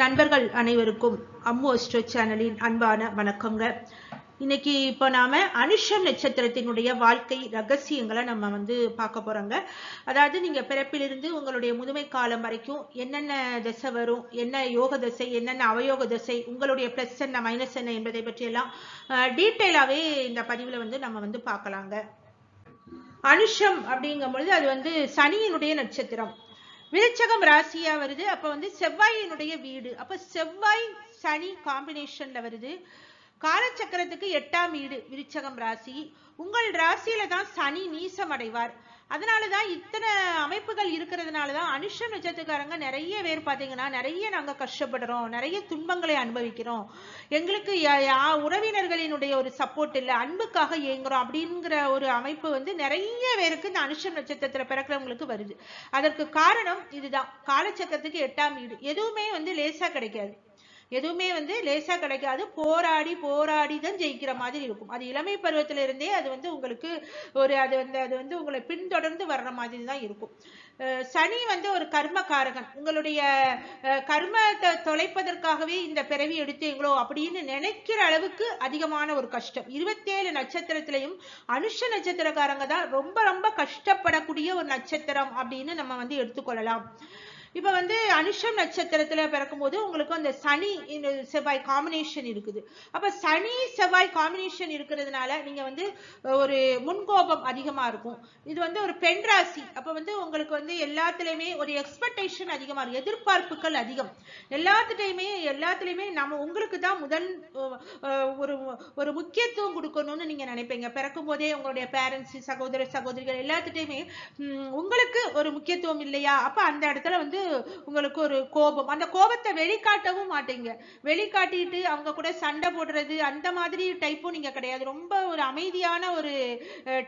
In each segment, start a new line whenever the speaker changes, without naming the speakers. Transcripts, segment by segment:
நண்பர்கள் அனைவருக்கும் அம்மு அஸ்ட்ரோ சேனலின் அன்பான வணக்கங்க. இன்னைக்கு இப்போ நாம அனுஷம் நட்சத்திரத்தினுடைய வாழ்க்கை ரகசியங்களை நம்ம வந்து பார்க்க போறோங்க. அதாவது நீங்க பிறப்பிலிருந்து உங்களுடைய முதுமை காலம் வரைக்கும் என்னென்ன தசை வரும் என்ன யோக தசை என்னென்ன அவயோக தசை உங்களுடைய பிளஸ் என்ன மைனஸ் என்ன என்பதை பற்றியெல்லாம் டீட்டெயிலாகவே இந்த பதிவில் வந்து நம்ம வந்து பார்க்கலாங்க. அனுஷம் அப்படிங்கும் பொழுது அது வந்து சனியினுடைய நட்சத்திரம். விருச்சகம் ராசியா வருது. அப்ப வந்து செவ்வாயினுடைய வீடு. அப்ப செவ்வாய் சனி காம்பினேஷன்ல வருது. காலச்சக்கரத்துக்கு எட்டாம் வீடு விருச்சகம் ராசி. உங்கள் ராசியில தான் சனி நீசம் அடைவார் அதனாலதான் இத்தனை அமைப்புகள் இருக்கிறதுனாலதான் அனுஷம் நட்சத்திரக்காரங்க நிறைய பேர் பாத்தீங்கன்னா நிறைய நாங்க கஷ்டப்படுறோம் நிறைய துன்பங்களை அனுபவிக்கிறோம். எங்களுக்கு யா- உறவினர்களினுடைய ஒரு சப்போர்ட் இல்லை அன்புக்காக இயங்குறோம் அப்படிங்கிற ஒரு அமைப்பு வந்து நிறைய பேருக்கு இந்த அனுஷம் நட்சத்திரத்துல பிறக்கிறவங்களுக்கு வருது. அதற்கு காரணம் இதுதான். காலச்சக்கரத்துக்கு எட்டாம் வீடு. எதுவுமே வந்து லேசா கிடைக்காது. எதுவுமே வந்து லேசா கிடைக்காது. போராடி போராடி தான் ஜெயிக்கிற மாதிரி இருக்கும். அது இளமை பருவத்துல இருந்தே அது வந்து உங்களுக்கு ஒரு அது வந்து அது வந்து உங்களை பின்தொடர்ந்து வர்ற மாதிரி தான் இருக்கும். அஹ் சனி வந்து ஒரு கர்மகாரகன் உங்களுடைய அஹ், கர்மத்தை தொலைப்பதற்காகவே இந்த பிறவி எடுத்தீங்களோ அப்படின்னு நினைக்கிற அளவுக்கு அதிகமான ஒரு கஷ்டம். இருபத்தேழு நட்சத்திரத்திலையும் அனுஷ நட்சத்திரக்காரங்க தான் ரொம்ப ரொம்ப கஷ்டப்படக்கூடிய ஒரு நட்சத்திரம் அப்படின்னு நம்ம வந்து எடுத்துக்கொள்ளலாம். இப்ப வந்து அனுஷம் நட்சத்திரத்துல பிறக்கும்போது உங்களுக்கு அந்த சனி செவ்வாய் காம்பினேஷன் இருக்குது. அப்ப சனி செவ்வாய் காம்பினேஷன் இருக்கிறதுனால நீங்க வந்து ஒரு முன்கோபம் அதிகமா இருக்கும். இது வந்து ஒரு பெண் ராசி. அப்ப வந்து உங்களுக்கு வந்து எல்லாத்துலயுமே ஒரு எக்ஸ்பெக்டேஷன் அதிகமா இருக்கும். எதிர்பார்ப்புகள் அதிகம். எல்லாத்துட்டையுமே எல்லாத்துலயுமே நம்ம உங்களுக்கு தான் முதல் ஒரு ஒரு முக்கியத்துவம் கொடுக்கணும்னு நீங்க நினைப்பீங்க. பிறக்கும் போதே உங்களுடைய பேரண்ட்ஸ் சகோதர சகோதரிகள் எல்லாத்துட்டையுமே உங்களுக்கு ஒரு முக்கியத்துவம் இல்லையா? அப்ப அந்த இடத்துல வந்து உங்களுக்கு ஒரு கோபம். அந்த கோபத்தை வெளிக்காட்டவும் மாட்டீங்க. வெளிக்காட்டிட்டு அவங்க கூட சண்டை போடுறது அந்த மாதிரி டைப்பும் நீங்க கிடையாது. ரொம்ப ஒரு அமைதியான ஒரு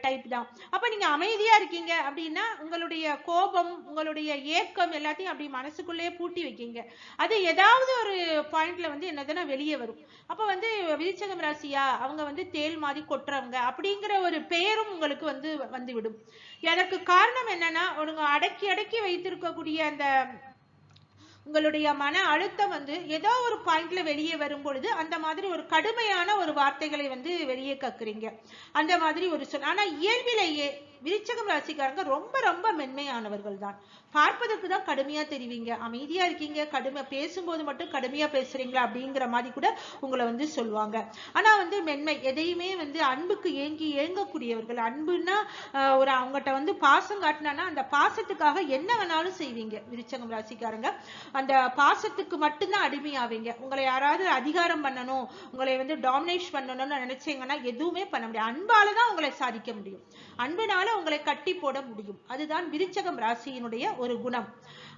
டைப் தான். அப்ப நீங்க அமைதியா இருக்கீங்க அப்படின்னா உங்களுடைய கோபம் உங்களுடைய ஏக்கம் எல்லாத்தையும் அப்படி மனசுக்குள்ளேயே பூட்டி வைக்கீங்க. அது ஏதாவது ஒரு பாயிண்ட்ல வந்து என்னதுன்னா வெளியே வரும். அப்ப வந்து விருச்சகம் ராசியா அவங்க வந்து தேள் மாதிரி கொட்டுறவங்க அப்படிங்கிற ஒரு பெயரும் உங்களுக்கு வந்து வந்து விடும் அதற்கு காரணம் என்னன்னா ஒருங்க அடக்கி அடக்கி வைத்திருக்கக்கூடிய அந்த உங்களுடைய மன அழுத்தம் வந்து ஏதோ ஒரு பாயிண்ட்ல வெளியே வரும் பொழுது அந்த மாதிரி ஒரு கடுமையான ஒரு வார்த்தைகளை வந்து வெளியே கக்குறீங்க அந்த மாதிரி ஒரு சொல். ஆனா இயல்பிலேயே விருச்சகம் ராசிக்காரங்க ரொம்ப ரொம்ப மென்மையானவர்கள் தான். பார்ப்பதற்கு தான் கடுமையா தெரிவிங்க. அமைதியா இருக்கீங்க கடுமை பேசும்போது மட்டும் கடுமையா பேசுறீங்களா அப்படிங்கிற மாதிரி கூட உங்களை வந்து சொல்லுவாங்க. ஆனா வந்து மென்மை எதையுமே வந்து அன்புக்கு ஏங்கி ஏங்கக்கூடியவர்கள். அன்புன்னா ஆஹ், ஒரு அவங்ககிட்ட வந்து பாசம் காட்டினா அந்த பாசத்துக்காக என்ன வேணாலும் செய்வீங்க விருச்சகம் ராசிக்காரங்க. அந்த பாசத்துக்கு மட்டும்தான் அடிமையாவீங்க. உங்களை யாராவது அதிகாரம் பண்ணணும் உங்களை வந்து டாமினேட் பண்ணணும்னு நினைச்சீங்கன்னா எதுவுமே பண்ண முடியாது. அன்பால தான் உங்களை சாதிக்க முடியும். அன்பினால உங்களை கட்டி போட முடியும். அதுதான் விருச்சகம் ராசியினுடைய ஒரு குணம்.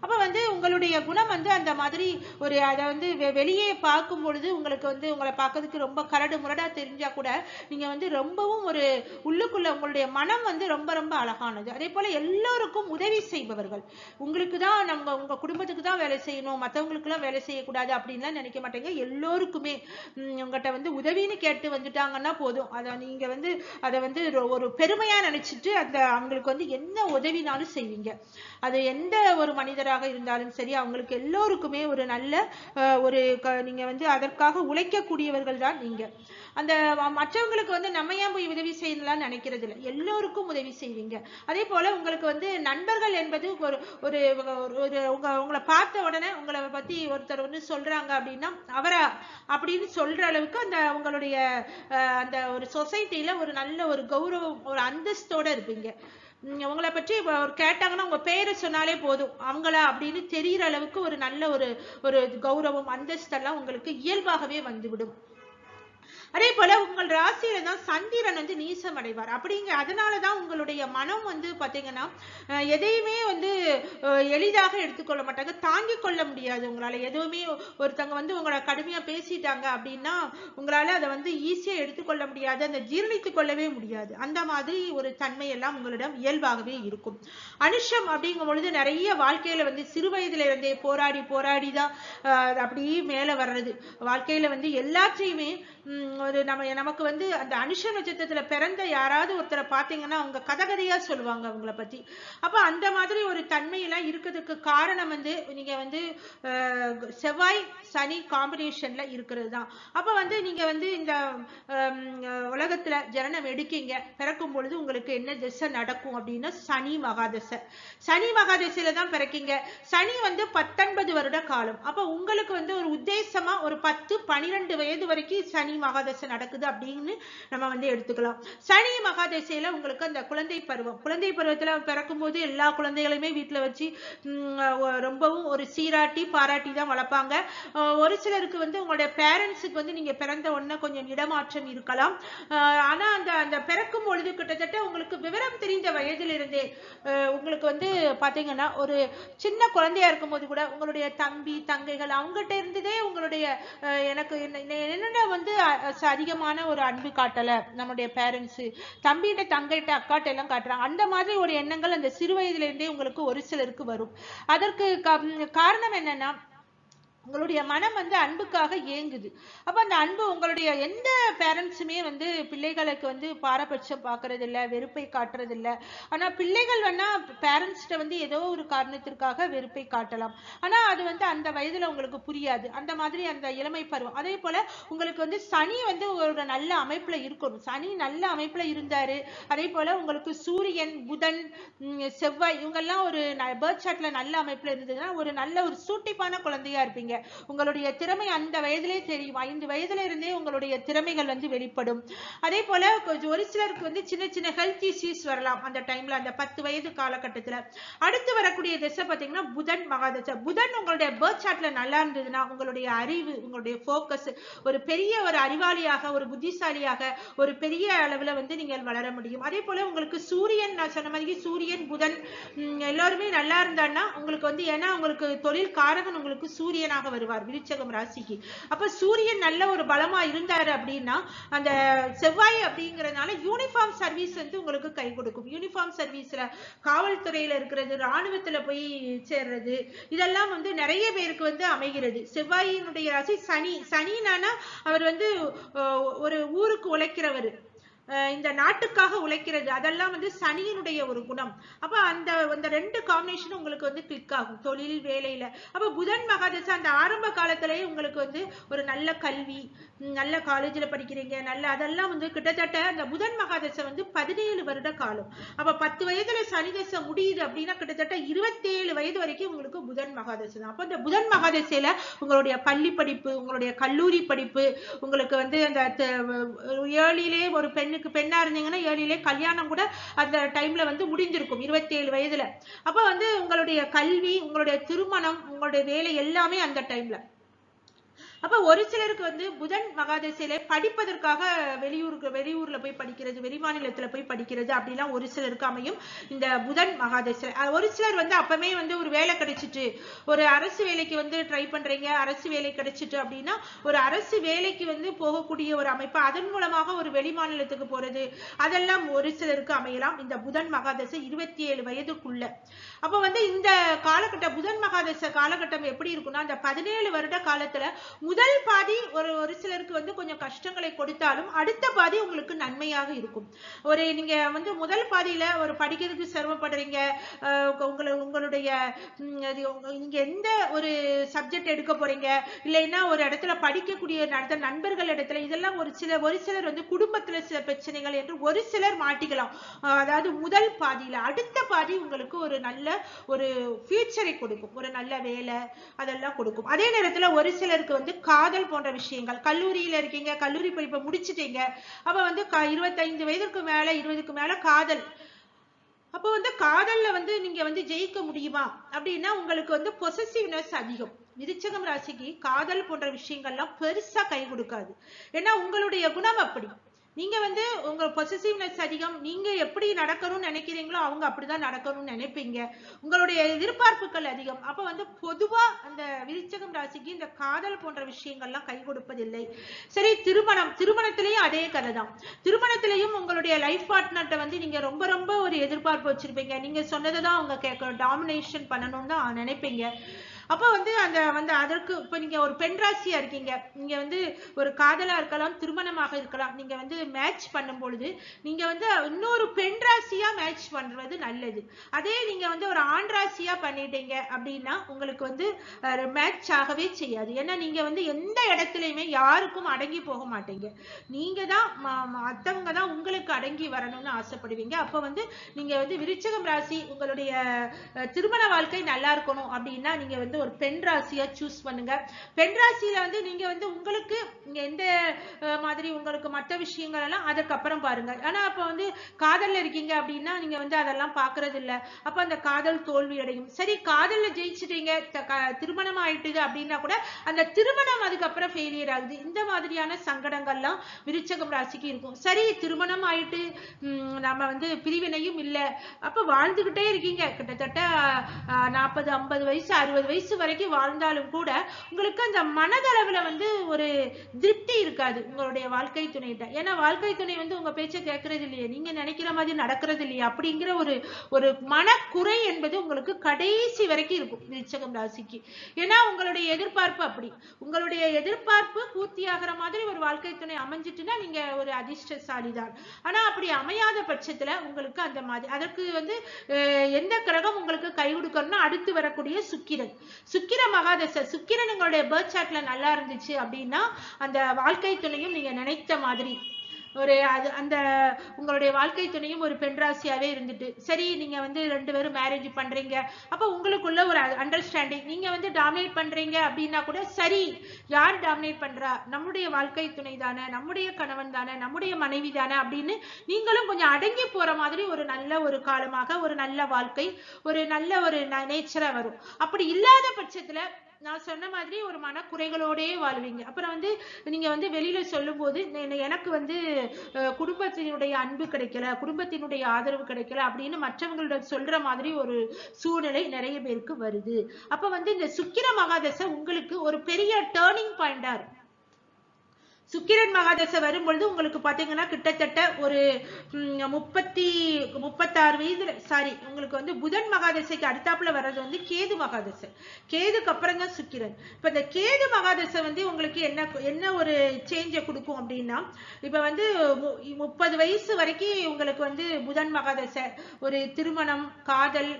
அப்ப வந்து உங்களுடைய குணம் வந்து அந்த மாதிரி ஒரு அதை வந்து வெளியே பார்க்கும் பொழுது உங்களுக்கு வந்து உங்களை பார்க்கறதுக்கு ரொம்ப கரடு முரடா தெரிஞ்சா கூட நீங்க வந்து ரொம்பவும் ஒரு உள்ளுக்குள்ள உங்களுடைய மனம் வந்து ரொம்ப ரொம்ப அழகானது. அதே போல எல்லோருக்கும் உதவி செய்பவர்கள். உங்களுக்கு தான் நம்ம உங்க குடும்பத்துக்கு தான் வேலை செய்யணும். மத்தவங்களுக்கு எல்லாம் வேலை செய்யக்கூடாது அப்படின்லாம் நினைக்க மாட்டேங்க. எல்லோருக்குமே உம், உங்ககிட்ட வந்து உதவின்னு கேட்டு வந்துட்டாங்கன்னா போதும். அதை நீங்க வந்து அதை வந்து ஒரு- பெருமையா நினைச்சிட்டு அந்த அவங்களுக்கு வந்து என்ன உதவினாலும் செய்வீங்க. அது எந்த ஒரு மனிதராக இருந்தாலும் சரி அவங்களுக்கு எல்லோருக்குமே ஒரு நல்ல ஒரு க- நீங்க வந்து அதற்காக உழைக்கக்கூடியவர்கள் தான் நீங்க. அந்த மற்றவங்களுக்கு வந்து நம்ம ஏன் போய் உதவி செய்யலாம்னு நினைக்கிறது இல்லை. எல்லோருக்கும் உதவி செய்வீங்க. அதே போல உங்களுக்கு வந்து நண்பர்கள் என்பது ஒரு ஒரு ஒரு- உங்க உங்களை பார்த்த உடனே உங்களை பத்தி ஒருத்தர் வந்து சொல்றாங்க அப்படின்னா அவரா அப்படின்னு சொல்ற அளவுக்கு அந்த உங்களுடைய அஹ், அந்த ஒரு சொசைட்டில ஒரு நல்ல ஒரு கௌரவம் ஒரு அந்தஸ்தோட இருப்பீங்க. உங்களை பற்றி ஒரு கேட்டாங்கன்னா உங்க பேரை சொன்னாலே போதும். அவங்களா அப்படின்னு தெரிகிற அளவுக்கு ஒரு நல்ல ஒரு ஒரு கௌரவம் அந்தஸ்தெல்லாம் உங்களுக்கு இயல்பாகவே வந்துவிடும். அதே போல உங்கள் ராசியில தான் சந்திரன் வந்து நீசம் அடைவார். அப்படிங்க அதனாலதான் உங்களுடைய மனம் வந்து பாத்தீங்கன்னா எதையுமே வந்து எளிதாக எடுத்துக்கொள்ள மாட்டாங்க. தாங்கிக் கொள்ள முடியாது உங்களால. எதுவுமே ஒருத்தங்க வந்து உங்களை கடுமையா பேசிட்டாங்க அப்படின்னா உங்களால அதை வந்து ஈஸியா எடுத்துக்கொள்ள முடியாது. அந்த ஜீரணித்துக் கொள்ளவே முடியாது. அந்த மாதிரி ஒரு தன்மை எல்லாம் உங்களிடம் இயல்பாகவே இருக்கும். அனுஷம் அப்படிங்கும் பொழுது நிறைய வாழ்க்கையில வந்து சிறு வயதுல இருந்தே போராடி போராடி தான் அப்படியே மேல வர்றது. வாழ்க்கையில வந்து எல்லாத்தையுமே ஒரு நம்ம நமக்கு வந்து அந்த அனுஷ நட்சத்திரத்துல பிறந்த யாராவது ஒருத்தரை பார்த்தீங்கன்னா அவங்க கதகதையா சொல்லுவாங்க அவங்கள பத்தி. அப்ப அந்த மாதிரி ஒரு தன்மையெல்லாம் இருக்கிறதுக்கு காரணம் வந்து நீங்க வந்து செவ்வாய் சனி காம்பினேஷன்ல இருக்கிறது தான். அப்ப வந்து நீங்க வந்து இந்த உலகத்துல ஜனனம் எடுக்கீங்க பிறக்கும் பொழுது உங்களுக்கு என்ன திசை நடக்கும் அப்படின்னா சனி மகாதசை. சனி மகாதசையில தான் பிறக்கீங்க. சனி வந்து பத்தொன்பது வருட காலம். அப்ப உங்களுக்கு வந்து ஒரு உத்தேசமா ஒரு பத்து பனிரெண்டு வயது வரைக்கும் சனி மகாதசை நடக்குது அப்படின்னு நம்ம வந்து எடுத்துக்கலாம். சனி மகாதசையில உங்களுக்கு அந்த குழந்தை பருவம். குழந்தை பருவத்துல பிறக்கும்போது எல்லா குழந்தைகளையுமே வீட்டுல வச்சு ரொம்பவும் ஒரு சீராட்டி பாராட்டி தான் வளர்ப்பாங்க. ஒரு சிலருக்கு வந்து உங்களுடைய பேரண்ட்ஸுக்கு வந்து நீங்க பிறந்த உடனே கொஞ்சம் இடமாற்றம் இருக்கலாம். ஆனா அந்த அந்த பிறக்கும் பொழுது கிட்டத்தட்ட உங்களுக்கு விவரம் தெரிந்த வயதிலிருந்தே உங்களுக்கு வந்து பாத்தீங்கன்னா ஒரு சின்ன குழந்தையா இருக்கும் போது கூட உங்களுடைய தம்பி தங்கைகள் அவங்ககிட்ட இருந்ததே உங்களுடைய அஹ் எனக்கு என்ன- என்னென்ன வந்து அ- அதிகமான ஒரு அன்பு காட்டல நம்முடைய பேரண்ட்ஸ் தம்பிகிட்ட தங்கிட்ட அக்காட்ட எல்லாம் காட்டுறாங்க. அந்த மாதிரி ஒரு எண்ணங்கள் அந்த சிறு வயதுல இருந்தே உங்களுக்கு ஒரு சிலருக்கு வரும். அதற்கு கா- காரணம் என்னன்னா உங்களுடைய மனம் வந்து அன்புக்காக ஏங்குது அப்ப அந்த அன்பு உங்களுடைய எந்த பேரண்ட்ஸுமே வந்து பிள்ளைகளுக்கு வந்து பாரபட்சம் பார்க்கறது இல்ல வெறுப்பை காட்டுறது இல்ல ஆனா பிள்ளைகள் வேணா பேரண்ட்ஸ்கிட்ட வந்து ஏதோ ஒரு காரணத்திற்காக வெறுப்பை காட்டலாம். ஆனா அது வந்து அந்த வயதுல உங்களுக்கு புரியாது. அந்த மாதிரி அந்த இளமை பருவம். அதே போல உங்களுக்கு வந்து சனி வந்து ஒரு நல்ல அமைப்புல இருக்கணும். சனி நல்ல அமைப்புல இருந்தாரு. அதே போல உங்களுக்கு சூரியன் புதன் செவ்வாய் இவங்கெல்லாம் ஒரு பேர்த் சாட்டில் நல்ல அமைப்புல இருந்ததுன்னா ஒரு நல்ல ஒரு சூட்டிப்பான குழந்தையா இருப்பீங்க. உங்களுடைய திறமை அந்த வயதிலே தெரியும். ஐந்து வயதுல இருந்தே உங்களுடைய திறமைகள் வந்து வெளிப்படும். அதே போல ஒரு சிலருக்கு வந்து சின்ன சின்ன ஹெல்த் இஷ்யூஸ் வரலாம் அந்த டைம்ல அந்த பத்து வயது காலகட்டத்துல. அடுத்து வரக்கூடிய திசை பாத்தீங்கன்னா புதன் மகாதசை. புதன் உங்களுடைய பேர்த் சார்ட்ல நல்லா இருந்ததுன்னா உங்களுடைய அறிவு உங்களுடைய போக்கஸ் ஒரு பெரிய ஒரு அறிவாளியாக ஒரு புத்திசாலியாக ஒரு பெரிய அளவுல வந்து நீங்கள் வளர முடியும். அதே போல உங்களுக்கு சூரியன் நான் சொன்ன மாதிரி சூரியன் புதன் எல்லாருமே நல்லா இருந்தான்னா உங்களுக்கு வந்து ஏன்னா உங்களுக்கு தொழில் காரகன் உங்களுக்கு சூரியனாக வருவார் விருச்சகம் ராசிக்கு. அப்ப சூரியன் நல்ல ஒரு பலமா இருந்தாரு அப்படின்னா அந்த செவ்வாய் அப்படிங்கறதுனால யூனிஃபார்ம் சர்வீஸ் வந்து உங்களுக்கு கை கொடுக்கும். யூனிஃபார்ம் சர்வீஸ்ல காவல்துறையில இருக்கிறது ராணுவத்துல போய் சேர்றது இதெல்லாம் வந்து நிறைய பேருக்கு வந்து அமைகிறது. செவ்வாயினுடைய ராசி சனி சனினானா அவர் வந்து ஒரு ஊருக்கு உழைக்கிறவர். இந்த நாட்டுக்காக உழைக்கிறது அதெல்லாம் வந்து சனியினுடைய ஒரு குணம். அப்ப அந்த அந்த ரெண்டு காம்பினேஷனும் உங்களுக்கு வந்து கிளிக் ஆகும் தொழில் வேலையில. அப்ப புதன் மகாதசை அந்த ஆரம்ப காலத்திலேயே உங்களுக்கு வந்து ஒரு நல்ல கல்வி நல்ல காலேஜ்ல படிக்கிறீங்க நல்ல அதெல்லாம் வந்து கிட்டத்தட்ட அந்த புதன் மகாதசை வந்து பதினேழு வருட காலம். அப்ப பத்து வயதுல சனி தசை முடியுது அப்படின்னா கிட்டத்தட்ட இருபத்தேழு வயது வரைக்கும் உங்களுக்கு புதன் மகாதசை தான். அப்ப இந்த புதன் மகாதசையில உங்களுடைய பள்ளி படிப்பு உங்களுடைய கல்லூரி படிப்பு உங்களுக்கு வந்து அந்த ஏழிலே ஒரு பெண் பெண்ணுக்கு பெண்ணா இருந்தீங்கன்னா ஏழிலே கல்யாணம் கூட அந்த டைம்ல வந்து முடிஞ்சிருக்கும் இருபத்தி ஏழு வயதுல. அப்ப வந்து உங்களுடைய கல்வி உங்களுடைய திருமணம் உங்களுடைய வேலை எல்லாமே அந்த டைம்ல அப்ப ஒரு சிலருக்கு வந்து புதன் மகாதசையில படிப்பதற்காக வெளியூருக்கு வெளியூர்ல போய் படிக்கிறது வெளிமாநிலத்துல போய் படிக்கிறது அப்படிலாம் ஒரு சிலருக்கு அமையும். இந்த புதன் மகாதசை. ஒரு சிலர் வந்து அப்பவே வந்து ஒரு வேலை கிடைச்சிட்டு ஒரு அரசு வேலைக்கு வந்து ட்ரை பண்றீங்க அரசு வேலை கிடைச்சிட்டு அப்படின்னா ஒரு அரசு வேலைக்கு வந்து போகக்கூடிய ஒரு அமைப்பு அதன் மூலமாக ஒரு வெளிமாநிலத்துக்கு போறது அதெல்லாம் ஒரு சிலருக்கு அமையலாம். இந்த புதன் மகாதசை இருபத்தி ஏழு வயதுக்குள்ள. அப்ப வந்து இந்த காலகட்ட புதன் மகாதசை காலகட்டம் எப்படி இருக்கும்னா அந்த பதினேழு வருட காலத்துல முதல் பாதி ஒரு ஒரு சிலருக்கு வந்து கொஞ்சம் கஷ்டங்களை கொடுத்தாலும் அடுத்த பாதி உங்களுக்கு நன்மையாக இருக்கும். ஒரு நீங்க வந்து முதல் பாதியில ஒரு படிக்கிறதுக்கு சிரமப்படுறீங்க உங்களை உங்களுடைய நீங்க எந்த ஒரு சப்ஜெக்ட் எடுக்க போறீங்க இல்லைன்னா ஒரு இடத்துல படிக்கக்கூடிய நடத்த நண்பர்கள் இடத்துல இதெல்லாம் ஒரு சில ஒரு சிலர் வந்து குடும்பத்துல சில பிரச்சனைகள் என்று ஒரு சிலர் மாட்டிக்கலாம். அதாவது முதல் பாதியில அடுத்த பாதி உங்களுக்கு ஒரு நல்ல ஒரு ஃபியூச்சரை கொடுக்கும். ஒரு நல்ல வேலை அதெல்லாம் கொடுக்கும். அதே நேரத்துல ஒரு சிலருக்கு வந்து காதல் போன்ற விஷயங்கள். கல்லூரியில இருக்கீங்க கல்லூரி படிப்பை முடிச்சிட்டீங்க. அப்ப வந்து இருபத்தைந்து வயதுக்கு மேல இருபதுக்கு மேல காதல். அப்போ வந்து காதல்ல வந்து நீங்க வந்து ஜெயிக்க முடியுமா? அப்படின்னா உங்களுக்கு வந்து பொசசிவ்னஸ் அதிகம். விருச்சகம் ராசிக்கு காதல் போன்ற விஷயங்கள்லாம் பெருசா கை கொடுக்காது. ஏன்னா உங்களுடைய குணம் அப்படி. நீங்க வந்து உங்க பொசிசிவ்னஸ் அதிகம் நீங்க எப்படி நடக்கணும்னு நினைக்கிறீங்களோ அவங்க அப்படிதான் நடக்கணும்னு நினைப்பீங்க. உங்களுடைய எதிர்பார்ப்புகள் அதிகம். அப்ப வந்து பொதுவா அந்த விருச்சகம் ராசிக்கு இந்த காதல் போன்ற விஷயங்கள்லாம் கை கொடுப்பதில்லை. சரி திருமணம். திருமணத்திலையும் அதே கதை தான் திருமணத்திலையும் உங்களுடைய லைஃப் பார்ட்னர்கிட்ட வந்து நீங்க ரொம்ப ரொம்ப ஒரு எதிர்பார்ப்பு வச்சிருப்பீங்க. நீங்க சொன்னதை தான் அவங்க கேட்கணும். டாமினேஷன் பண்ணணும்னு தான் நினைப்பீங்க. அப்போ வந்து அந்த வந்து அதற்கு இப்போ நீங்க ஒரு பெண் ராசியா இருக்கீங்க. நீங்க வந்து ஒரு காதலா இருக்கலாம் திருமணமாக இருக்கலாம் நீங்க வந்து மேட்ச் பண்ணும் பொழுது நீங்க வந்து இன்னொரு பெண் ராசியா மேட்ச் பண்றது நல்லது. அதே நீங்க வந்து ஒரு ஆண் ராசியா பண்ணிட்டீங்க அப்படின்னா உங்களுக்கு வந்து மேட்ச் ஆகவே செய்யாது. ஏன்னா நீங்க வந்து எந்த இடத்துலயுமே யாருக்கும் அடங்கி போக மாட்டீங்க. நீங்க தான் மத்தவங்க தான் உங்களுக்கு அடங்கி வரணும்னு ஆசைப்படுவீங்க. அப்ப வந்து நீங்க வந்து விருச்சகம் ராசி உங்களுடைய திருமண வாழ்க்கை நல்லா இருக்கணும் அப்படின்னா நீங்க வந்து ஒரு பெண் ராசியா சூஸ் பண்ணுங்க. பெண் ராசியில வந்து நீங்க வந்து உங்களுக்கு எந்த மாதிரி உங்களுக்கு மற்ற விஷயங்கள் எல்லாம் அதுக்கப்புறம் பாருங்க. ஆனா அப்ப வந்து காதல்ல இருக்கீங்க அப்படின்னா நீங்க வந்து அதெல்லாம் பாக்குறது இல்ல அப்ப அந்த காதல் தோல்வி அடையும். சரி காதல்ல ஜெயிச்சிட்டீங்க திருமணம் ஆயிட்டுது அப்படின்னா கூட அந்த திருமணம் அதுக்கப்புறம் ஃபெயிலியர் ஆகுது. இந்த மாதிரியான சங்கடங்கள்லாம் விருச்சகம் ராசிக்கு இருக்கும். சரி திருமணம் ஆயிட்டு நம்ம வந்து பிரிவினையும் இல்ல. அப்ப வாழ்ந்துகிட்டே இருக்கீங்க. கிட்டத்தட்ட நாற்பது ஐம்பது வயசு அறுபது வயசு வயசு வரைக்கும் வாழ்ந்தாலும் கூட உங்களுக்கு அந்த மனதளவுல வந்து ஒரு திருப்தி இருக்காது உங்களுடைய வாழ்க்கை துணைகிட்ட ஏன்னா வாழ்க்கை துணை வந்து உங்க பேச்சை கேட்கறது இல்லையே. நீங்க நினைக்கிற மாதிரி நடக்கிறது இல்லையா. அப்படிங்கிற ஒரு ஒரு மனக்குறை என்பது உங்களுக்கு கடைசி வரைக்கும் இருக்கும் விருச்சகம் ராசிக்கு. ஏன்னா உங்களுடைய எதிர்பார்ப்பு அப்படி. உங்களுடைய எதிர்பார்ப்பு பூர்த்தியாகிற மாதிரி ஒரு வாழ்க்கை துணை அமைஞ்சிட்டுன்னா நீங்க ஒரு அதிர்ஷ்டசாலி தான் ஆனா அப்படி அமையாத பட்சத்துல உங்களுக்கு அந்த மாதிரி அதற்கு வந்து அஹ், எந்த கிரகம் உங்களுக்கு கை கொடுக்கணும்னா அடுத்து வரக்கூடிய சுக்கிரன். சுக்கிர மகாதசை. சுக்கிரன் உங்களுடைய பேர்த் சார்ட்ல நல்லா இருந்துச்சு அப்படின்னா அந்த வாழ்க்கை துணையும் நீங்க நினைத்த மாதிரி. ஒரு அது அந்த உங்களுடைய வாழ்க்கை துணையும் ஒரு பெண் ராசியாவே இருந்துட்டு சரி நீங்க வந்து ரெண்டு பேரும் மேரேஜ் பண்றீங்க அப்ப உங்களுக்குள்ள ஒரு அண்டர்ஸ்டாண்டிங் நீங்க வந்து டாமினேட் பண்றீங்க அப்படின்னா கூட சரி யார் டாமினேட் பண்றா? நம்முடைய வாழ்க்கை துணை தானே நம்முடைய கணவன் தானே நம்முடைய மனைவி தானே அப்படின்னு நீங்களும் கொஞ்சம் அடங்கி போற மாதிரி ஒரு நல்ல ஒரு காலமாக ஒரு நல்ல வாழ்க்கை ஒரு நல்ல ஒரு நேச்சரா வரும். அப்படி இல்லாத பட்சத்துல நான் சொன்ன மாதிரி ஒரு மனக்குறைகளோடயே வாழ்வீங்க. அப்புறம் வந்து நீங்க வந்து வெளியில சொல்லும் போது எனக்கு வந்து குடும்பத்தினுடைய அன்பு கிடைக்கல குடும்பத்தினுடைய ஆதரவு கிடைக்கல அப்படின்னு மற்றவங்களிடம் சொல்ற மாதிரி ஒரு சூழ்நிலை நிறைய பேருக்கு வருது. அப்ப வந்து இந்த சுக்கிர மகாதசை உங்களுக்கு ஒரு பெரிய டேர்னிங் பாயிண்டா இருக்கும் சுக்கிரன் மகாதசை வரும்பொழுது உங்களுக்கு பாத்தீங்கன்னா கிட்டத்தட்ட ஒரு முப்பத்தி முப்பத்தாறு வயதுல சாரி உங்களுக்கு வந்து புதன் மகாதசைக்கு அடுத்தாப்புல வர்றது வந்து கேது மகாதசை. கேதுக்கு அப்புறம் தான் சுக்கிரன். இப்ப இந்த கேது மகாதசை வந்து உங்களுக்கு என்ன என்ன ஒரு சேஞ்சை கொடுக்கும் அப்படின்னா இப்ப வந்து மு- முப்பது வயசு வரைக்கும் உங்களுக்கு வந்து புதன் மகாதசை. ஒரு திருமணம் காதல்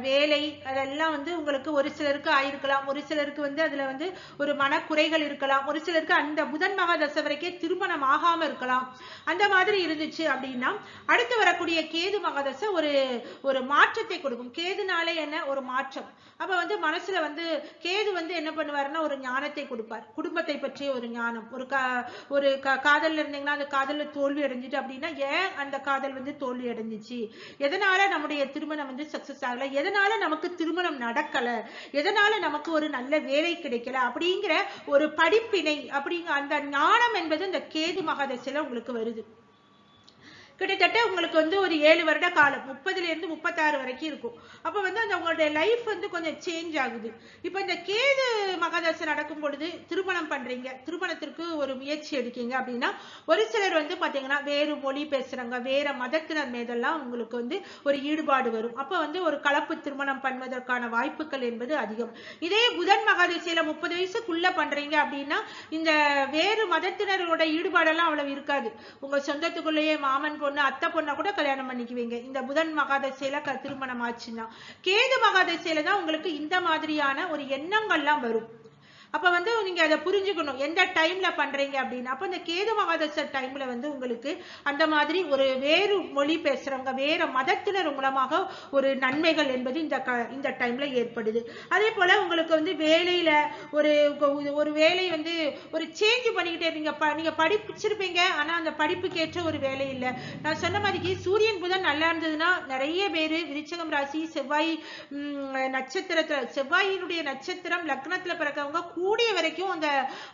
வேலை அதெல்லாம் வந்து உங்களுக்கு ஒரு சிலருக்கு ஆயிருக்கலாம். ஒரு சிலருக்கு வந்து அதுல வந்து ஒரு மனக்குறைகள் இருக்கலாம். ஒரு சிலருக்கு அந்த புதன் மகாதசை வருஷம் வரைக்கும் திருமணம் ஆகாம இருக்கலாம். அந்த மாதிரி இருந்துச்சு அப்படின்னா அடுத்து வரக்கூடிய கேது மகாதசை ஒரு ஒரு மாற்றத்தை கொடுக்கும். கேதுனாலே என்ன? ஒரு மாற்றம். அப்ப வந்து மனசுல வந்து கேது வந்து என்ன பண்ணுவாருன்னா ஒரு ஞானத்தை கொடுப்பார். குடும்பத்தை பற்றிய ஒரு ஞானம். ஒரு கா ஒரு கா- காதல்ல இருந்தீங்கன்னா அந்த காதல்ல தோல்வி அடைஞ்சிட்டு அப்படின்னா ஏன் அந்த காதல் வந்து தோல்வி அடைஞ்சிச்சு? எதனால நம்முடைய திருமணம் வந்து சக்சஸ் ஆகல? எதனால நமக்கு திருமணம் நடக்கல? எதனால நமக்கு ஒரு நல்ல வேலை கிடைக்கல? அப்படிங்கிற ஒரு படிப்பினை அப்படிங்கிற அந்த ஞான ஞானம் என்பது இந்த கேது மகாதசையில உங்களுக்கு வருது. கிட்டத்தட்ட உங்களுக்கு வந்து ஒரு ஏழு வருட காலம் முப்பதுல இருந்து முப்பத்தாறு வரைக்கும் இருக்கும். அப்ப வந்து அந்த உங்களுடைய லைஃப் வந்து கொஞ்சம் சேஞ்ச் ஆகுது. இப்ப இந்த கேது மகாதசை நடக்கும் பொழுது திருமணம் பண்றீங்க திருமணத்திற்கு ஒரு முயற்சி எடுக்கீங்க அப்படின்னா ஒரு சிலர் வந்து பாத்தீங்கன்னா வேறு மொழி பேசுறவங்க வேற மதத்தினர் மீதெல்லாம் உங்களுக்கு வந்து ஒரு ஈடுபாடு வரும். அப்ப வந்து ஒரு கலப்பு திருமணம் பண்ணுவதற்கான வாய்ப்புகள் என்பது அதிகம். இதே புதன் மகாதசையில முப்பது வயசுக்குள்ள பண்றீங்க அப்படின்னா இந்த வேறு மதத்தினரோட ஈடுபாடெல்லாம் அவ்வளவு இருக்காது. உங்க சொந்தத்துக்குள்ளேயே மாமன் பொண்ணு அத்தை பொண்ணை கூட கல்யாணம் பண்ணிக்குவீங்க. இந்த புதன் மகாதசையில க திருமணம் ஆச்சுன்னா. கேது மகாதசையில தான் உங்களுக்கு இந்த மாதிரியான ஒரு எண்ணங்கள்லாம் வரும். அப்ப வந்து நீங்க அதை புரிஞ்சுக்கணும். எந்த டைம்ல பண்றீங்க அப்படின்னு அப்ப இந்த கேது மகாதச டைம்ல வந்து உங்களுக்கு அந்த மாதிரி ஒரு வேறு மொழி பேசுறவங்க வேற மதத்தினர் மூலமாக ஒரு நன்மைகள் என்பது இந்த க- இந்த டைம்ல ஏற்படுது. அதே போல உங்களுக்கு வந்து வேலையில ஒரு ஒரு வேலை வந்து ஒரு சேஞ்ச் பண்ணிக்கிட்டே இருப்பீங்க. ப- நீங்க படிச்சிருப்பீங்க ஆனா அந்த படிப்புக்கு ஏற்ற ஒரு வேலை இல்லை. நான் சொன்ன மாதிரி சூரியன் புதன் நல்லா இருந்ததுன்னா நிறைய பேரு விருச்சகம் ராசி செவ்வாய் நட்சத்திரத்தில் நட்சத்திரத்துல செவ்வாயினுடைய நட்சத்திரம் லக்னத்துல பிறக்கவங்க கூடிய வரைக்கும் அந்த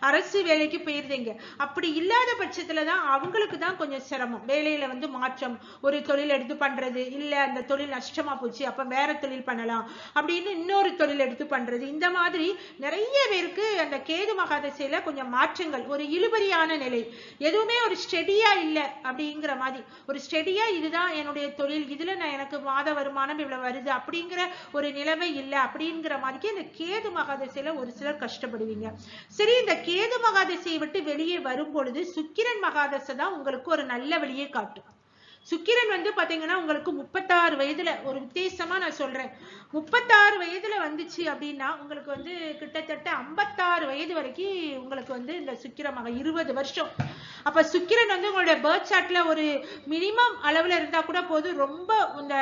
அரசு வேலைக்கு போயிருந்தீங்க அப்படி இல்லாத பட்சத்துல தான் அவங்களுக்கு தான் கொஞ்சம் சிரமம். வேலையில வந்து மாற்றம் ஒரு தொழில் எடுத்து பண்றது இல்ல அந்த தொழில் நஷ்டமா போச்சு அப்ப வேற தொழில் பண்ணலாம் அப்படின்னு இன்னொரு தொழில் எடுத்து பண்றது. இந்த மாதிரி நிறைய பேருக்கு அந்த கேது மகாதசையில கொஞ்சம் மாற்றங்கள் ஒரு இழுபறியான நிலை. எதுவுமே ஒரு ஸ்டெடியா இல்ல அப்படிங்கிற மாதிரி. ஒரு ஸ்டெடியா இதுதான் என்னுடைய தொழில் இதுல நான் எனக்கு மாத வருமானம் இவ்வளவு வருது அப்படிங்கிற ஒரு நிலைமை இல்லை அப்படிங்கிற மாதிரி இந்த கேது மகாதசையில ஒரு சிலர் கஷ்டப்படுவீங்க சரி இந்த கேது மகாதசையை விட்டு வெளியே வரும் பொழுது சுக்கிரன் மகாதசை தான் உங்களுக்கு ஒரு நல்ல வழியை காட்டும். சுக்கிரன் வந்து பாத்தீங்கன்னா உங்களுக்கு முப்பத்தாறு வயதுல ஒரு உத்தேசமா நான் சொல்றேன். முப்பத்தாறு வயதுல வந்துச்சு அப்படின்னா உங்களுக்கு வந்து கிட்டத்தட்ட ஐம்பத்தாறு வயது வரைக்கும் உங்களுக்கு வந்து இந்த சுக்கிரமாக இருபது வருஷம். அப்ப சுக்கிரன் வந்து உங்களுடைய பேர்த் சார்ட்ல ஒரு மினிமம் அளவுல இருந்தா கூட போதும். ரொம்ப இந்த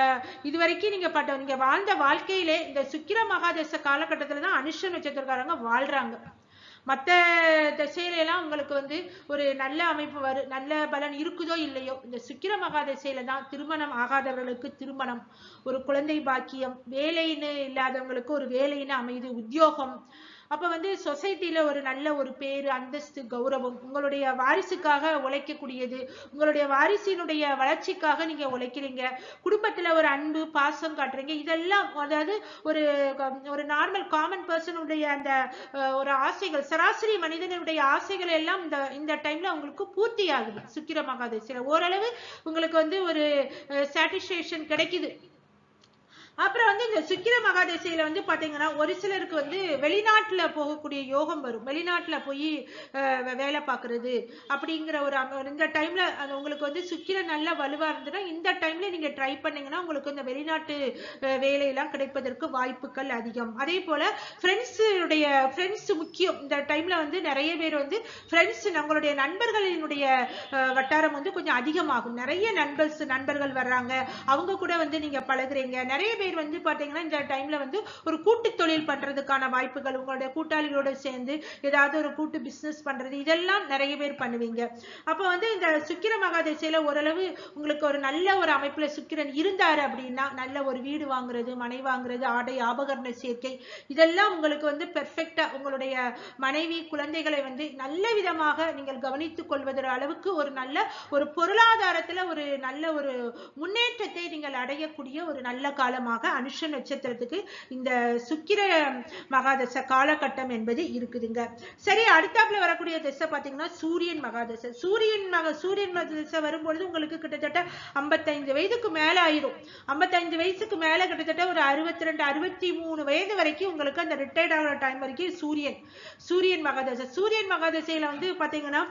இது வரைக்கும் நீங்க பட்ட நீங்க வாழ்ந்த வாழ்க்கையிலே இந்த சுக்கிர மகாதேச காலகட்டத்துல தான் அனுஷ நட்சத்திரக்காரங்க வாழ்றாங்க. மற்ற திசையில எல்லாம் உங்களுக்கு வந்து ஒரு நல்ல அமைப்பு வரு நல்ல பலன் இருக்குதோ இல்லையோ இந்த சுக்கிர மகாதசையில தான் திருமணம் ஆகாதவர்களுக்கு திருமணம். ஒரு குழந்தை பாக்கியம் வேலைன்னு இல்லாதவங்களுக்கு ஒரு வேலைன்னு அமைது உத்தியோகம் அப்ப வந்து சொசைட்டில ஒரு நல்ல ஒரு பேரு அந்தஸ்து கௌரவம் உங்களுடைய வாரிசுக்காக உழைக்கக்கூடியது. உங்களுடைய வாரிசினுடைய வளர்ச்சிக்காக நீங்க உழைக்கிறீங்க. குடும்பத்துல ஒரு அன்பு பாசம் காட்டுறீங்க. இதெல்லாம் அதாவது ஒரு ஒரு நார்மல் காமன் பர்சனுடைய அந்த ஒரு ஆசைகள் சராசரி மனிதனுடைய ஆசைகள் எல்லாம் இந்த இந்த டைம்ல உங்களுக்கு பூர்த்தி ஆகுது சுக்கிர சில ஓரளவு உங்களுக்கு வந்து ஒரு சாட்டிஸ்பேக்ஷன் கிடைக்குது. அப்புறம் வந்து இந்த சுக்கிர மகாதேசையில வந்து பாத்தீங்கன்னா ஒரு சிலருக்கு வந்து வெளிநாட்டுல போகக்கூடிய யோகம் வரும். வெளிநாட்டுல போய் வேலை பாக்குறது அப்படிங்கிற ஒரு இந்த டைம்ல உங்களுக்கு வந்து சுக்கிர நல்லா வலுவா இருந்ததுன்னா இந்த டைம்ல நீங்க ட்ரை பண்ணீங்கன்னா உங்களுக்கு இந்த வெளிநாட்டு வேலையெல்லாம் கிடைப்பதற்கு வாய்ப்புகள் அதிகம். அதே போல ஃப்ரெண்ட்ஸுடைய ஃப்ரெண்ட்ஸ் முக்கியம். இந்த டைம்ல வந்து நிறைய பேர் வந்து ஃப்ரெண்ட்ஸ் நம்மளுடைய நண்பர்களினுடைய வட்டாரம் வந்து கொஞ்சம் அதிகமாகும். நிறைய நண்பர்ஸ் நண்பர்கள் வர்றாங்க. அவங்க கூட வந்து நீங்க பழகுறீங்க. நிறைய பேர் வந்து பாத்தீங்கன்னா இந்த டைம்ல வந்து ஒரு கூட்டு தொழில் பண்றதுக்கான வாய்ப்புகள் உங்களுடைய கூட்டாளிகளோட சேர்ந்து ஏதாவது ஒரு கூட்டு பிசினஸ் பண்றது இதெல்லாம் நிறைய பேர் பண்ணுவீங்க. அப்போ வந்து இந்த சுக்கிர மகாதசையில ஓரளவு உங்களுக்கு ஒரு நல்ல ஒரு அமைப்புல சுக்கிரன் இருந்தாரு அப்படின்னா நல்ல ஒரு வீடு வாங்குறது மனை வாங்குறது ஆடை ஆபகரண சேர்க்கை இதெல்லாம் உங்களுக்கு வந்து பெர்ஃபெக்டா உங்களுடைய மனைவி குழந்தைகளை வந்து நல்ல விதமாக நீங்கள் கவனித்துக் கொள்வதற்கு அளவுக்கு ஒரு நல்ல ஒரு பொருளாதாரத்துல ஒரு நல்ல ஒரு முன்னேற்றத்தை நீங்கள் அடையக்கூடிய ஒரு நல்ல காலமாக அனுஷ நட்சத்திரத்துக்கு இந்த சுக்கிர மகாதச காலகட்டம் என்பது இருக்குதுங்க. சரி அடுத்தாப்புல வரக்கூடிய திசை பாத்தீங்கன்னா சூரியன் மகாதசை. சூரியன் மக சூரியன் மகாதசை வரும்பொழுது உங்களுக்கு கிட்டத்தட்ட ஐம்பத்தைந்து வயதுக்கு மேல ஆயிரும். ஐம்பத்தைந்து வயசுக்கு மேல கிட்டத்தட்ட ஒரு அறுபத்தி ரெண்டு அறுபத்தி மூணு வயது வரைக்கும் உங்களுக்கு அந்த ரிட்டையர்ட் ஆகிற டைம் வரைக்கும் சூரியன் சூரியன் மகாதசை. சூரியன் மகாதசையில வந்து பாத்தீங்கன்னா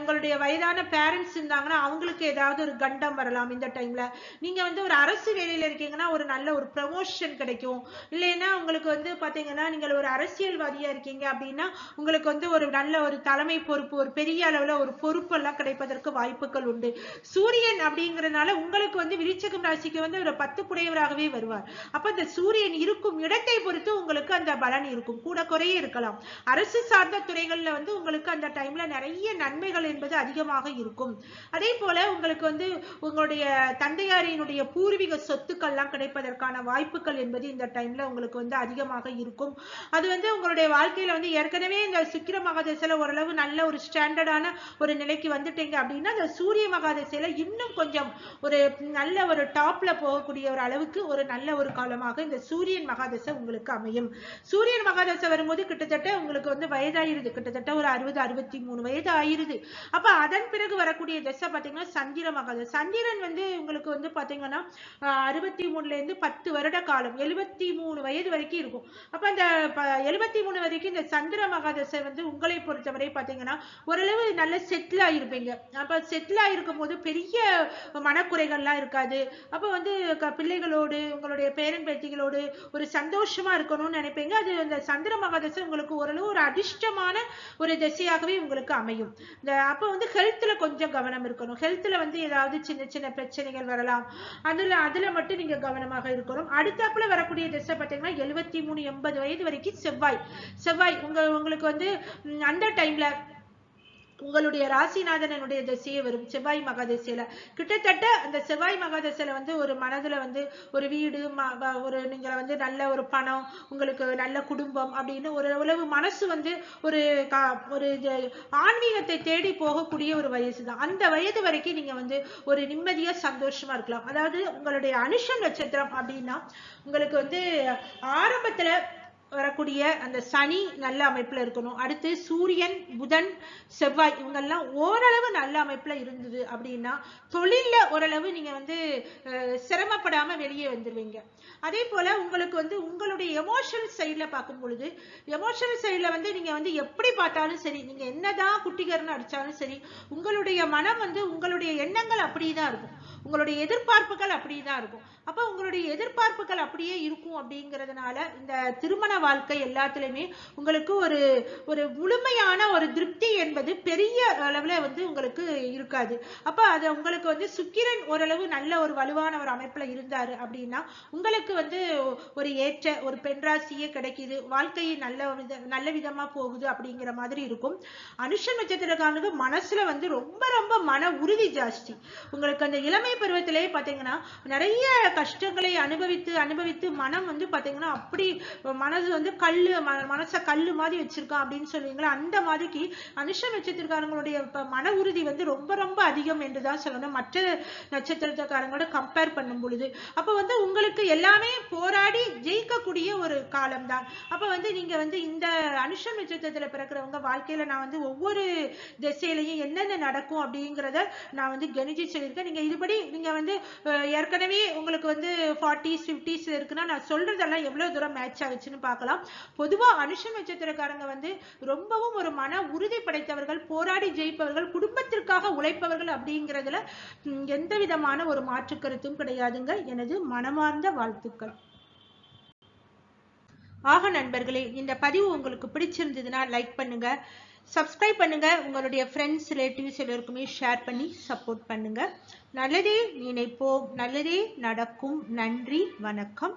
உங்களுடைய வயதான பேரண்ட்ஸ் இருந்தாங்கன்னா அவங்களுக்கு ஏதாவது ஒரு கண்டம் வரலாம் இந்த டைம்ல நீங்க வந்து ஒரு அரசு வேலையில இருக்கீங்கன்னா ஒரு நல்ல நல்ல ஒரு ப்ரமோஷன் கிடைக்கும். இல்லைன்னா உங்களுக்கு வந்து பாத்தீங்கன்னா நீங்கள் ஒரு அரசியல்வாதியா இருக்கீங்க அப்படின்னா உங்களுக்கு வந்து ஒரு நல்ல ஒரு தலைமை பொறுப்பு ஒரு பெரிய அளவுல ஒரு பொறுப்பு எல்லாம் கிடைப்பதற்கு வாய்ப்புகள் உண்டு. சூரியன் அப்படிங்கறதுனால உங்களுக்கு வந்து விருச்சகம் ராசிக்கு வந்து ஒரு பத்து குடையவராகவே வருவார். அப்ப இந்த சூரியன் இருக்கும் இடத்தை பொறுத்து உங்களுக்கு அந்த பலன் இருக்கும். கூட குறைய இருக்கலாம். அரசு சார்ந்த துறைகள்ல வந்து உங்களுக்கு அந்த டைம்ல நிறைய நன்மைகள் என்பது அதிகமாக இருக்கும். அதே போல உங்களுக்கு வந்து உங்களுடைய தந்தையாரினுடைய பூர்வீக சொத்துக்கள்லாம் கிடைப்பதற்கான வாய்ப்புகள் என்பது இந்த டைம்ல உங்களுக்கு வந்து அதிகமாக இருக்கும். அது வந்து உங்களுடைய வாழ்க்கையில வந்து ஏற்கனவே இந்த சுக்கிர மகாதசையில ஓரளவு நல்ல ஒரு ஸ்டாண்டர்டான ஒரு நிலைக்கு வந்துட்டீங்க அப்படின்னா அந்த சூரிய மகாதசையில இன்னும் கொஞ்சம் ஒரு நல்ல ஒரு டாப்ல போகக்கூடிய ஒரு அளவுக்கு ஒரு நல்ல ஒரு காலமாக இந்த சூரியன் மகாதசை உங்களுக்கு அமையும். சூரியன் மகாதசை வரும்போது கிட்டத்தட்ட உங்களுக்கு வந்து வயதாயிருது. கிட்டத்தட்ட ஒரு அறுபது அறுபத்தி மூணு வயது ஆயிருது. அப்ப அதன் பிறகு வரக்கூடிய தசை பாத்தீங்கன்னா சந்திர மகாதசை. சந்திரன் வந்து உங்களுக்கு வந்து பாத்தீங்கன்னா அறுபத்தி மூணுல இருந்து பத்து வருட காலம் எழுபத்தி மூணு வயது வரைக்கும் இருக்கும். அப்ப அந்த எழுபத்தி மூணு வரைக்கும் இந்த சந்திர மகாதசை வந்து உங்களை பொறுத்தவரை பாத்தீங்கன்னா ஓரளவு நல்ல செட்டில் ஆயிருப்பீங்க. அப்ப செட்டில் ஆயிருக்கும் போது பெரிய மனக்குறைகள்லாம் இருக்காது. அப்ப வந்து க- பிள்ளைகளோடு உங்களுடைய பேரன் பேத்திகளோடு ஒரு சந்தோஷமா இருக்கணும்னு நினைப்பீங்க. அது அந்த சந்திர மகாதசை உங்களுக்கு ஓரளவு ஒரு அதிர்ஷ்டமான ஒரு திசையாகவே உங்களுக்கு அமையும். இந்த அப்ப வந்து ஹெல்த்ல கொஞ்சம் கவனம் இருக்கணும். ஹெல்த்ல வந்து ஏதாவது சின்ன சின்ன பிரச்சனைகள் வரலாம். அதுல அதுல மட்டும் நீங்க கவனமாக இருக்கிறோம். அடுத்தாப்புல வரக்கூடிய திசை பார்த்தீங்கன்னா எழுபத்தி மூணு எண்பது வயது வரைக்கும் செவ்வாய். செவ்வாய் உங்க உங்களுக்கு வந்து அந்த டைம்ல உங்களுடைய ராசிநாதனுடைய திசையை வரும். செவ்வாய் மகாதசையில. கிட்டத்தட்ட அந்த செவ்வாய் மகாதசையில வந்து ஒரு மனதுல வந்து ஒரு வீடு ஒரு நீங்க வந்து நல்ல ஒரு பணம் உங்களுக்கு நல்ல குடும்பம் அப்படின்னு ஒரு உளவு மனசு வந்து ஒரு ஒரு ஆன்மீகத்தை தேடி போகக்கூடிய ஒரு வயசு தான் அந்த வயது வரைக்கும் நீங்க வந்து ஒரு நிம்மதியா சந்தோஷமா இருக்கலாம். அதாவது உங்களுடைய அனுஷம் நட்சத்திரம் அப்படின்னா உங்களுக்கு வந்து ஆரம்பத்துல வரக்கூடிய அந்த சனி நல்ல அமைப்புல இருக்கணும். அடுத்து சூரியன் புதன் செவ்வாய் இவங்கெல்லாம் ஓரளவு நல்ல அமைப்புல இருந்தது அப்படின்னா தொழிலில் ஓரளவு நீங்க வந்து சிரமப்படாம வெளியே வந்துருவீங்க. அதே போல உங்களுக்கு வந்து உங்களுடைய எமோஷனல் சைட்ல பார்க்கும் பொழுது எமோஷனல் சைட்ல வந்து நீங்க வந்து எப்படி பார்த்தாலும் சரி நீங்க என்னதான் குட்டிகர்னு அடிச்சாலும் சரி உங்களுடைய மனம் வந்து உங்களுடைய எண்ணங்கள் அப்படிதான் இருக்கும். உங்களுடைய எதிர்பார்ப்புகள் அப்படிதான் இருக்கும். அப்ப உங்களுடைய எதிர்பார்ப்புகள் அப்படியே இருக்கும் அப்படிங்கிறதுனால இந்த திருமண வாழ்க்கை எல்லாத்துலயுமே உங்களுக்கு ஒரு ஒரு முழுமையான ஒரு திருப்தி என்பது பெரிய அளவுல வந்து உங்களுக்கு இருக்காது. அப்ப அது உங்களுக்கு வந்து சுக்கிரன் ஓரளவு நல்ல ஒரு வலுவான ஒரு அமைப்புல இருந்தாரு அப்படின்னா உங்களுக்கு வந்து ஒரு ஏற்ற ஒரு பெண்ராசியே கிடைக்குது வாழ்க்கையை நல்ல வித நல்ல விதமா போகுது அப்படிங்கிற மாதிரி இருக்கும். அனுஷ நட்சத்திரக்காரனுக்கு மனசுல வந்து ரொம்ப ரொம்ப மன உறுதி ஜாஸ்தி. உங்களுக்கு அந்த இளமை பருவத்திலேயே பாத்தீங்கன்னா நிறைய கஷ்டங்களை அனுபவித்து அனுபவித்து மனம் வந்து பாத்தீங்கன்னா அப்படி மனது வந்து கல்லு மனச கல்லு மாதிரி வச்சிருக்கான் அப்படின்னு சொல்லுவீங்களா? அந்த மாதிரிக்கு அனுஷ நட்சத்திரக்காரங்களுடைய மன உறுதி வந்து ரொம்ப ரொம்ப அதிகம் என்றுதான் சொல்லணும். மற்ற நட்சத்திரக்காரங்களோட கம்பேர் பண்ணும் பொழுது. அப்ப வந்து உங்களுக்கு எல்லாமே போராடி ஜெயிக்கக்கூடிய ஒரு காலம் தான் அப்ப வந்து நீங்க வந்து இந்த அனுஷ நட்சத்திரத்துல பிறக்கிறவங்க வாழ்க்கையில நான் வந்து ஒவ்வொரு திசையிலையும் என்னென்ன நடக்கும் அப்படிங்கிறத நான் வந்து கணிச்சு சொல்லியிருக்கேன். நீங்க இதுபடி நீங்க வந்து ஏற்கனவே உங்களுக்கு வந்து ஃபார்ட்டிஸ் ஃபிஃப்டிஸ் இருக்குன்னா நான் சொல்றதெல்லாம் எவ்வளவு தூரம் மேட்ச் ஆகுச்சுன்னு பார்க்கலாம். பொதுவா அனுஷம் நட்சத்திரக்காரங்க வந்து ரொம்பவும் ஒரு மன உறுதி படைத்தவர்கள் போராடி ஜெயிப்பவர்கள் குடும்பத்திற்காக உழைப்பவர்கள் அப்படிங்கிறதுல எந்த விதமான ஒரு மாற்று கருத்தும் கிடையாதுங்க. எனது மனமார்ந்த வாழ்த்துக்கள். ஆக நண்பர்களே இந்த பதிவு உங்களுக்கு பிடிச்சிருந்ததுன்னா லைக் பண்ணுங்க. சப்ஸ்கிரைப் பண்ணுங்க. உங்களுடைய ஃப்ரெண்ட்ஸ் ரிலேட்டிவ்ஸ் எல்லோருக்குமே ஷேர் பண்ணி சப்போர்ட் பண்ணுங்க. நல்லதே நினைப்போம். நல்லதே நடக்கும். நன்றி. வணக்கம்.